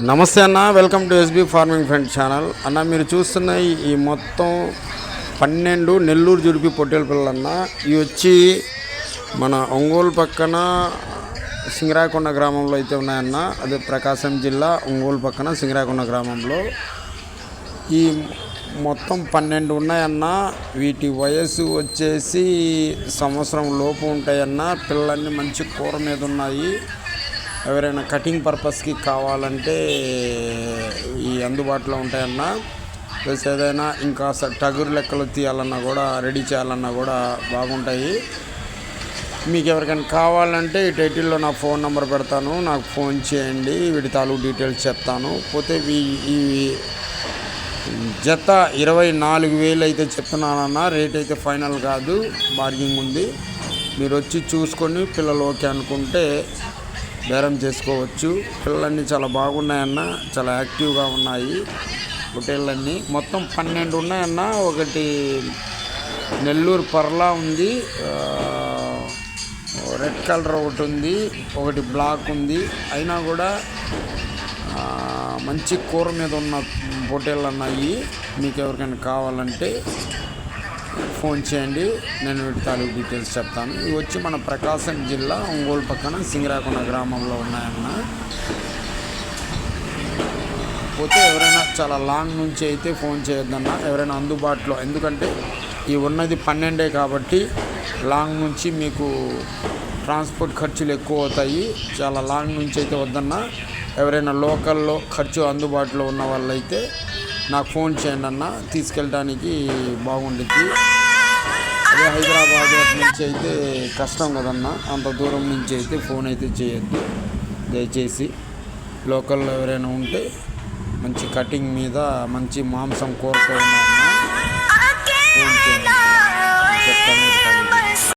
నమస్తే అన్న welcome to SB farming friend channel. అన్న మీరు చూస్తున్న ఈ- మొత్తం పన్నెండు నెల్లూరు జుడిపి పొట్టేల పిల్లలన్న ఇవి వచ్చి మన ఒంగోలు పక్కన సింగరాకొండ గ్రామంలో అయితే ఉన్నాయన్న అదే ప్రకాశం జిల్లా ఒంగోలు పక్కన సింగరాకొండ గ్రామంలో. ఈ మొత్తం పన్నెండు ఉన్నాయన్న వీటి వయసు వచ్చేసి సంవత్సరం లోపు ఉంటాయన్న పిల్లలన్నీ మంచి కూర మీద ఉన్నాయి. ఎవరైనా కటింగ్ పర్పస్కి కావాలంటే ఈ అందుబాటులో ఉంటాయన్న. ప్లస్ ఏదైనా ఇంకా టగురు లెక్కలు తీయాలన్నా కూడా రెడీ చేయాలన్నా కూడా బాగుంటాయి. మీకు ఎవరికైనా కావాలంటే ఈ టైటిల్లో నా ఫోన్ నెంబర్ పెడతాను. నాకు ఫోన్ చేయండి వీటి తాలూకు డీటెయిల్స్ చెప్తాను. పోతే ఈ- ఈ జత ఇరవై నాలుగు వేలు అయితే చెప్తున్నానన్న. రేట్ అయితే ఫైనల్ కాదు. బార్గింగ్ ఉంది. మీరు వచ్చి చూసుకొని పిల్లలు ఓకే అనుకుంటే బేరం చేసుకోవచ్చు. పిల్లలన్నీ చాలా బాగున్నాయన్న చాలా యాక్టివ్గా ఉన్నాయి హోటళ్ళన్నీ. మొత్తం పన్నెండు ఉన్నాయన్న ఒకటి నెల్లూరు పర్లా ఉంది రెడ్ కలర్ ఒకటి ఉంది ఒకటి బ్లాక్ ఉంది. అయినా కూడా మంచి కూర మీద ఉన్న పొట్టేళ్ళు అన్నాయి మీకు ఎవరికైనా కావాలంటే ఫోన్ చేయండి నేను తాలూకు డీటెయిల్స్ చెప్తాను. ఇవి వచ్చి మన ప్రకాశం జిల్లా ఒంగోలు పక్కన సింగరాకొండ గ్రామంలో ఉన్నాయన్న. పోతే ఎవరైనా చాలా లాంగ్ నుంచి అయితే ఫోన్ చేయొద్దన్న. ఎవరైనా అందుబాటులో ఎందుకంటే ఈ ఉన్నది పన్నెండే కాబట్టి లాంగ్ నుంచి మీకు ట్రాన్స్పోర్ట్ ఖర్చులు ఎక్కువ అవుతాయి. చాలా లాంగ్ నుంచి అయితే వద్దన్న. ఎవరైనా లోకల్లో ఖర్చు అందుబాటులో ఉన్న వాళ్ళైతే నాకు ఫోన్ చేయండి అన్న. తీసుకెళ్ళడానికి బాగుండిద్ది. అదే హైదరాబాద్ నుంచి అయితే కష్టం కదన్న. అంత దూరం నుంచి అయితే ఫోన్ అయితే చేయొద్దు. దయచేసి లోకల్లో ఎవరైనా ఉంటే మంచి కటింగ్ మీద మంచి మాంసం కోరుతూ